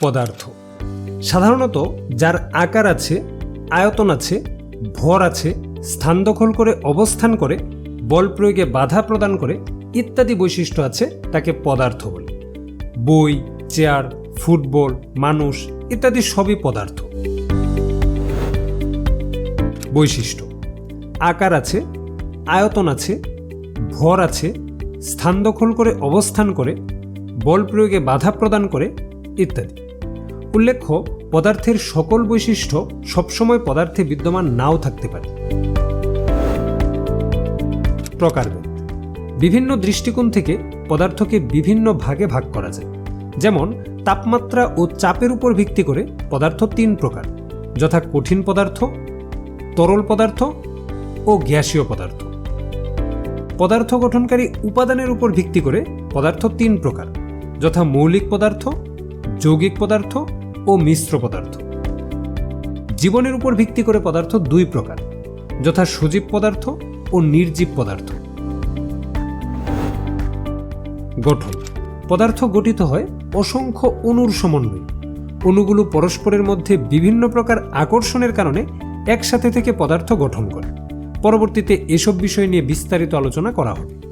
পদার্থ। সাধারণত যার আকার আছে, আয়তন আছে, ভর আছে, স্থান দখল করে অবস্থান করে, বল প্রয়োগে বাধা প্রদান করে ইত্যাদি বৈশিষ্ট্য আছে তাকে পদার্থ বলে। বই, চেয়ার, ফুটবল, মানুষ ইত্যাদি সবই পদার্থ। বৈশিষ্ট্য, আকার আছে, আয়তন আছে, ভর আছে, স্থান দখল করে অবস্থান করে, বল প্রয়োগে বাধা প্রদান করে ইত্যাদি। উল্লেখ্য, পদার্থের সকল বৈশিষ্ট্য সবসময় পদার্থে বিদ্যমান নাও থাকতে পারে। প্রকারভেদ। বিভিন্ন দৃষ্টিকোণ থেকে পদার্থকে বিভিন্ন ভাগে ভাগ করা যায়। যেমন, তাপমাত্রা ও চাপের উপর ভিত্তি করে পদার্থ তিন প্রকার। যথা কঠিন পদার্থ, তরল পদার্থ ও গ্যাসীয় পদার্থ। পদার্থ গঠনকারী উপাদানের উপর ভিত্তি করে পদার্থ তিন প্রকার। যথা মৌলিক পদার্থ, যৌগিক পদার্থ ও মিশ্র পদার্থ। জীবনের উপর ভিত্তি করে পদার্থ দুই প্রকার, যথা সজীব পদার্থ ও নির্জীব পদার্থ। গঠন, পদার্থ গঠিত হয় অসংখ্য অণুর সমন্বয়। অণুগুলো পরস্পরের মধ্যে বিভিন্ন প্রকার আকর্ষণের কারণে একসাথে থেকে পদার্থ গঠন করে। পরবর্তীতে এসব বিষয় নিয়ে বিস্তারিত আলোচনা করা হবে।